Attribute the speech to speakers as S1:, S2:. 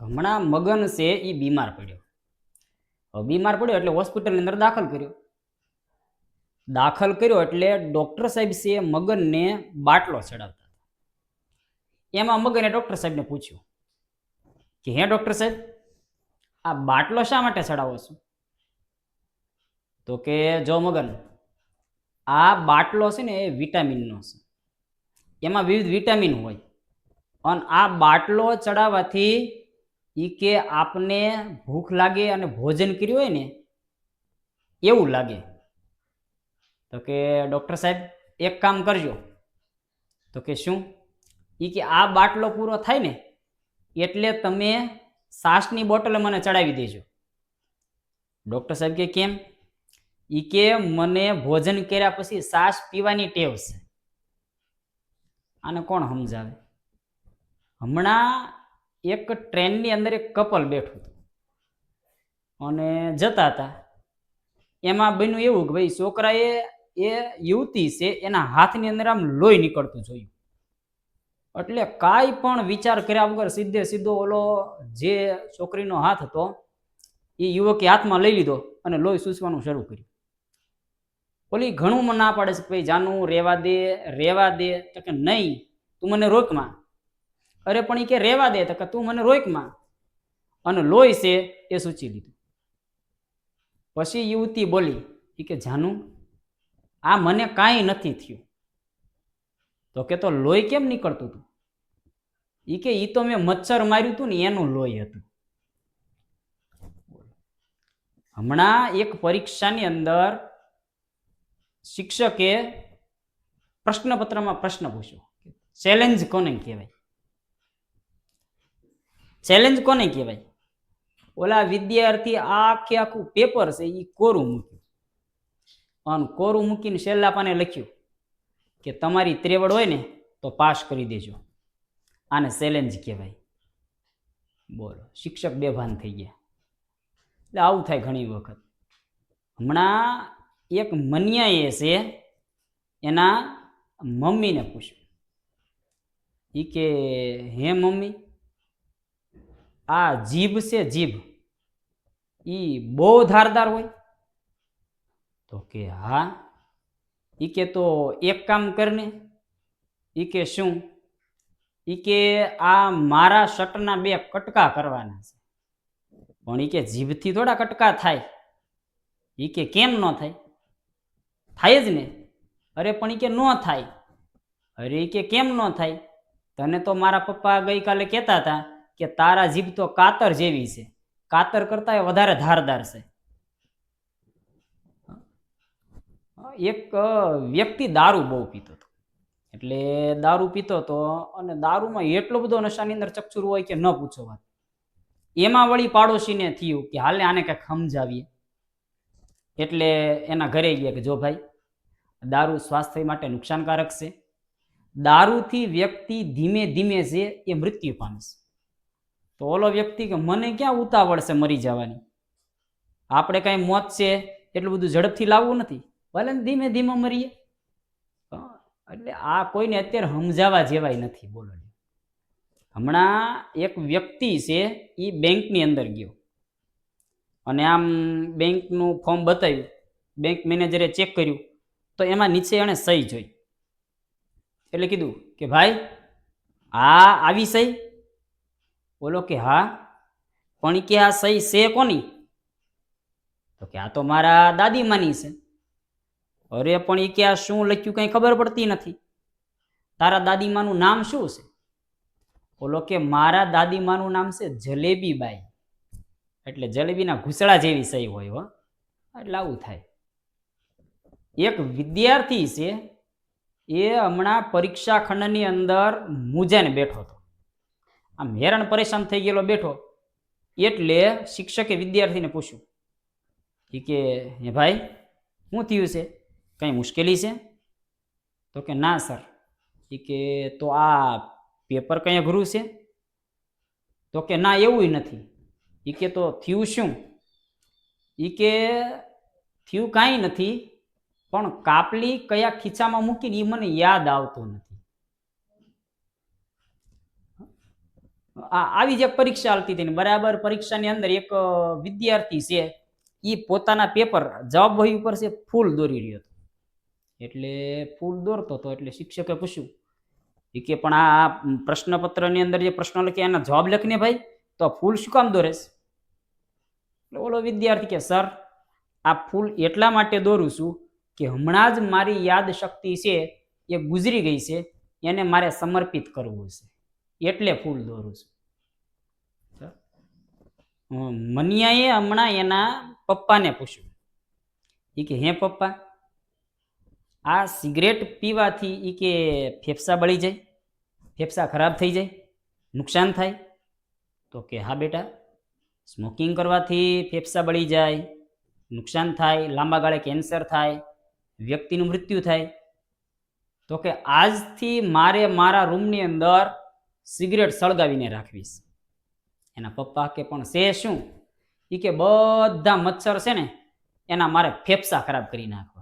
S1: હમણાં મગન છે એ બીમાર પડ્યો. બીમાર પડ્યો એટલે હોસ્પિટલની અંદર દાખલ કર્યો. દાખલ કર્યો એટલે ડૉક્ટર સાહેબ છે મગનને બાટલો ચડાવતા એમાં મગને ડૉક્ટર સાહેબને પૂછ્યું કે, હે ડૉક્ટર સાહેબ, આ બાટલો શા માટે ચડાવો છો? તો કે, જો મગન, આ બાટલો છે ને એ વિટામિનનો છે. એમાં વિવિધ વિટામિન હોય. અને આ બાટલો ચડાવવાથી ઈ કે આપને ભૂખ લાગે અને ભોજન કર્યું હોય ને, એવું લાગે. તો કે ડૉક્ટર સાહેબ, એક કામ કરજો. તો કે શું? એ કે આ બાટલો પૂરો થાય ને, એટલે તમે સાસની બોટલ મને ચડાવી દેજો. ડૉક્ટર સાહેબ કે કેમ? એ કે મને ભોજન કર્યા પછી સાસ પીવાની ટેવ છે. આને કોણ સમજાવે? હમણાં એક ટ્રેનની અંદર એક કપલ બેઠું હતું. અને જતા હતા. એમાં બન્યું એવું કે ભાઈ છોકરાએ એ યુવતી છે એના હાથની અંદર આમ લોહી નીકળતું જોયું. એટલે કાંઈ પણ વિચાર કર્યા વગર સીધે સીધો ઓલો જે છોકરીનો હાથ હતો, એ યુવકે હાથમાં લઈ લીધો અને લોહી સૂસવાનું શરૂ કર્યું. ઓલી ઘણું મને ના પાડે છે ભાઈ જાનું, રેવા દે રેવા દે. તો કે નહીં, તું મને રોકમાં. અરે પણ એ કે રહેવા દે તો કે તું મને રોકમાં અને લોહી છે એ સૂચી લીધું. પછી યુવતી બોલી એ કે જાનું, આ મને કાંઈ નથી થયું. તો કે તો લોહી કેમ નીકળતું હતું? એ કે એ તો મેં મચ્છર માર્યું હતું ને એનું લોહી હતું. હમણાં એક પરીક્ષાની અંદર શિક્ષકે પ્રશ્નપત્રમાં પ્રશ્ન પૂછ્યો. ચેલેન્જ કોને કહેવાય? ચેલેન્જ કોને કહેવાય? ઓલા વિદ્યાર્થી આખે આખું પેપર છે એ કોરું મૂક્યું. અને કોરું મૂકીને છેલ્લા પાને લખ્યું કે તમારી ત્રેવડ હોય ને, તો પાસ કરી દેજો. આને ચેલેન્જ કહેવાય. બોલો, શિક્ષક બેભાન થઈ ગયા. એટલે આવું થાય ઘણી વખત. હમણાં એક મનિયાએ છે, એના મમ્મીને પૂછ્યું. એ કે, હે મમ્મી આ જીભ છે જીભ. એ બહુ ધારદાર હોય. તો કે હા, ઈ કે તો એક કામ કરને એ કે શું? એ કે આ મારા શર્ટના બે કટકા કરવાના છે. પણ એ કે જીભથી થોડા કટકા થાય. એ કે કેમ ન થાય? થાય જ ને? અરે પણ એ કે ન થાય. અરે એ કે કેમ ન થાય? તને તો મારા પપ્પા ગઈકાલે કહેતા હતા કે તારા જીભ તો કાતર જેવી છે. કાતર કરતા વધારે ધારદાર છે. એક વ્યક્તિ દારૂ બહુ પીતો હતો. એટલે દારૂ પીતો હતો અને દારૂમાં એટલો બધો નશાની અંદર ચકચુર હોય કે ન પૂછો વાત. એમાં વળી પાડોશીને થયું કે હાલે આને કંઈક સમજાવીએ. એટલે એના ઘરે ગયા કે જો ભાઈ, દારૂ સ્વાસ્થ્ય માટે નુકસાનકારક છે. દારૂથી વ્યક્તિ ધીમે ધીમે છે એ મૃત્યુ પામે છે. તો ઓલો વ્યક્તિ કે મને ક્યાં ઉતાવળ છે મરી જવાની? આપણે કાંઈ મોત છે એટલું બધું ઝડપથી લાવવું નથી. ભલે ધીમે ધીમે મરીએ. એટલે આ કોઈને અત્યારે સમજાવવા જેવાય નથી, બોલો હમણાં એક વ્યક્તિ છે એ બેંકની અંદર ગયો. અને આમ બેંકનું ફોર્મ બતાવ્યું. બેંક મેનેજરે ચેક કર્યું. તો એમાં નીચે એણે સહી જોઈ. એટલે કીધું કે, ભાઈ, આ આવી સહી? બોલો કે હા. પણ કે આ સહી છે કોની? તો કે આ તો મારા દાદીમાની છે. અરે પણ એ કે આ શું લખ્યું કંઈ ખબર પડતી નથી. તારા દાદીમાનું નામ શું છે? બોલો કે મારા દાદીમાનું નામ છે જલેબીબાઈ. એટલે જલેબીના ઘૂસળા જેવી સહી હોય હો. એટલે આવું થાય. એક વિદ્યાર્થી છે, એ હમણાં પરીક્ષા ખંડની અંદર મુજાને બેઠો હતો. આમ હેરાન પરેશાન થઈ ગયેલો બેઠો. એટલે શિક્ષકે વિદ્યાર્થીને પૂછ્યું એ કે, હે ભાઈ, શું થયું છે? કંઈ મુશ્કેલી છે? તો કે, ના, સર. એ કે, તો આ પેપર કંઈ અઘરું છે? તો કે, ના, એવું નથી. એ કે, તો થયું શું? એ કે, થયું કાંઈ નથી, પણ કાપલી કયા ખીચામાં મૂકીને એ મને યાદ આવતું નથી. આવી જે પરીક્ષા આવતી હતી બરાબર પરીક્ષાની અંદર એક વિદ્યાર્થી છે એ પોતાના પેપર જવાબ વહી ઉપર છે, ફૂલ દોરી રહ્યો હતો. એટલે ફૂલ દોરતો હતો, એટલે શિક્ષકે પૂછ્યું એ કે પણ આ પ્રશ્નપત્રની અંદર જે પ્રશ્નો લખ્યા, એના જવાબ લખને ભાઈ, તો ફૂલ શું કામ દોરેશ? એટલે ઓલો વિદ્યાર્થી કે, સર, આ ફૂલ એટલા માટે દોરું છું કે હમણાં જ મારી યાદ શક્તિ છે, એ ગુજરી ગઈ છે, એને મારે સમર્પિત કરવું છે એટલે ફૂલ દોરું છું. મનિયાએ હમણાં એના પપ્પાને પૂછ્યું. એ કે, હે પપ્પા, આ સિગરેટ પીવાથી એ કે ફેફસા બળી જાય, ફેફસા ખરાબ થઈ જાય, નુકસાન થાય? તો કે, હા બેટા, સ્મોકિંગ કરવાથી ફેફસા બળી જાય, નુકસાન થાય, લાંબા ગાળે કેન્સર થાય, વ્યક્તિનું મૃત્યુ થાય. તો કે, આજથી મારે મારા રૂમની અંદર સિગરેટ સળગાવીને રાખવીશ. એના પપ્પા કે પણ છે શું? એ કે બધા મચ્છર છે ને, એના મારે ફેફસા ખરાબ કરી નાખવા.